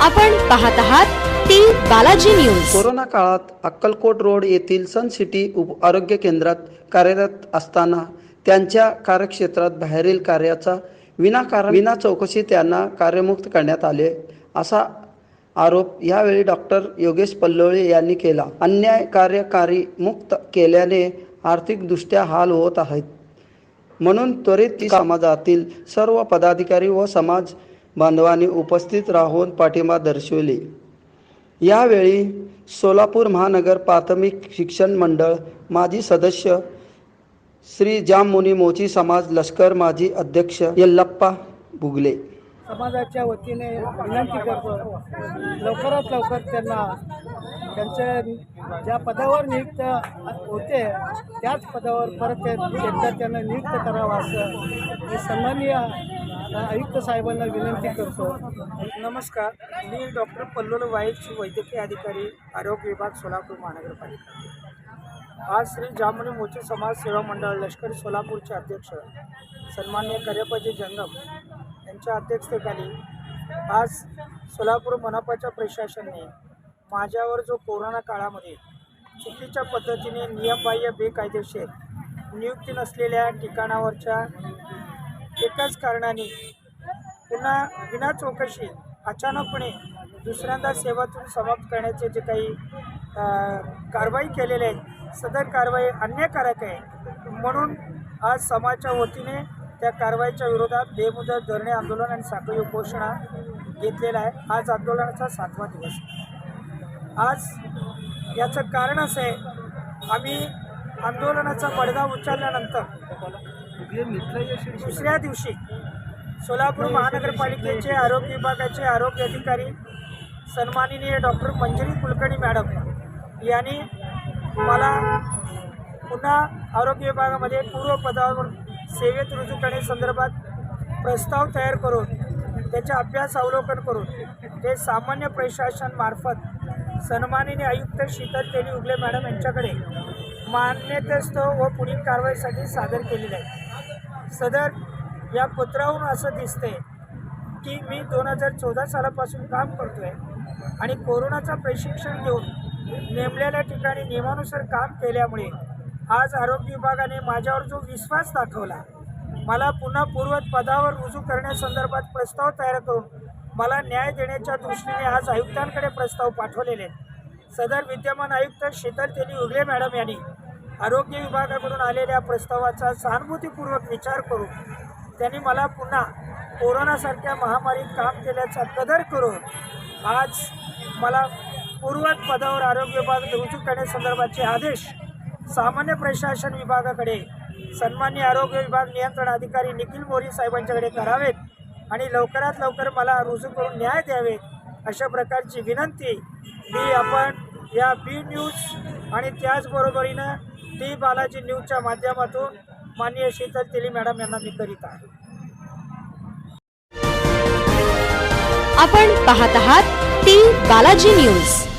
आपण पाहत आहात टी बालाजी न्यूज. कोरोना काळात अक्कलकोट रोड येथील सन सिटी उप आरोग्य केंद्रात कार्यरत असताना त्यांच्या कार्यक्षेत्रात बाहेरील कार्याचा विनाकारण विना चौकशी त्यांना कार्यमुक्त करण्यात आले असा आरोप यावेळी डॉक्टर योगेश पल्लोळे यांनी केला. अन्याय कार्यकारी मुक्त केल्याने आर्थिकदृष्ट्या हाल होत आहेत. म्हणून त्वरित समाजातील सर्व पदाधिकारी व समाज बांधवांनी उपस्थित राहून पाठिंबा दर्शवली. यावेळी सोलापूर महानगर प्राथमिक शिक्षण मंडळ माजी सदस्य श्री जाममुनी मोची समाज लष्कर माजी अध्यक्ष यल्लप्पा बुगले. समाजाच्या वतीने विनंती करतो लवकरात लवकर त्यांना त्यांच्या ज्या पदावर नियुक्त होते त्याच पदावर परत ते एकदा त्यांना नियुक्त करावं असं सन्माननीय आयुक्त साहेबांना विनंती करतो. नमस्कार मी डॉक्टर पल्लोल वाईट वैद्यकीय अधिकारी आरोग्य विभाग सोलापूर महानगरपालिका. आज श्री जामुनी मोचे समाज सेवा मंडळ लष्करी सोलापूरचे अध्यक्ष सन्मान्य करेपजी जंगम यांच्या अध्यक्षतेखाली आज सोलापूर मनपाच्या प्रशासनाने माझ्यावर जो कोरोना काळामध्ये चुकीच्या पद्धतीने नियमबाह्य बेकायदेशीर नियुक्ती नसलेल्या ठिकाणावरच्या एकाच कारणाने पुन्हा विना चौकशी अचानकपणे दुसऱ्यांदा सेवातून समाप्त करण्याचे जे काही कारवाई केलेले आहेत सदर कारवाई अन्यायकारक आहे. म्हणून आज समाजाच्या वतीने त्या कारवाईच्या विरोधात बेमुदत धरणे आंदोलन आणि साखळी उपोषणा घेतलेला आहे. आज आंदोलनाचा सातवा दिवस आज याचं कारण असं आहे आम्ही आंदोलनाचा पडदा उचलल्यानंतर दुसऱ्या दिवशी सोलापूर महानगरपालिकेचे आरोग्य विभागाचे आरोग्य अधिकारी सन्माननीय डॉक्टर मंजरी कुलकर्णी मॅडम यांनी मला पुन्हा आरोग्य विभागामध्ये पूर्व पदावर सेवेत रुजू करण्यासंदर्भात प्रस्ताव तयार करून त्याचा अभ्यास अवलोकन करून ते सामान्य प्रशासनमार्फत सन्माननीय आयुक्त शीतल तेली उगले मॅडम यांच्याकडे मान्यतेस्तव व पुढील कारवाईसाठी सादर केलेले आहे सदर या पत्रावरून असं दिसते की मी दोन हजार चौदा सालापासून काम करतो आहे आणि कोरोनाचा प्रशिक्षण घेऊन नेमलेल्या ठिकाणी नियमानुसार काम केल्यामुळे आज आरोग्य विभागाने माझ्यावर जो विश्वास दाखवला मला पुन्हा पूर्वत पदावर रुजू करण्यासंदर्भात प्रस्ताव तयार करून मला न्याय देण्याच्या दृष्टीने आज आयुक्तांकडे प्रस्ताव पाठवलेले सदर विद्यमान आयुक्त शीतल तेली उगले मॅडम यांनी आरोग्य विभागाकडून आलेल्या प्रस्तावाचा सहानुभूतीपूर्वक विचार करून त्यांनी मला पुन्हा कोरोनासारख्या महामारीत काम केल्याचा कदर करून आज मला पूर्वत पदावर आरोग्य विभाग रुजू करण्यासंदर्भाचे आदेश सामान्य प्रशासन विभागाकडे सन्मान्य आरोग्य विभाग नियंत्रण अधिकारी निखिल मोरी साहेबांच्याकडे करावेत आणि लवकरात लवकर मला रुजू करून न्याय द्यावेत अशा प्रकारची विनंती मी आपण या बी न्यूज आणि त्याचबरोबरीनं टी बालाजी न्यूजच्या माध्यमातून माननीय शीतल तेली मॅडम यांना मी करीत आहे. आपण पाहत आहात टी बालाजी न्यूज.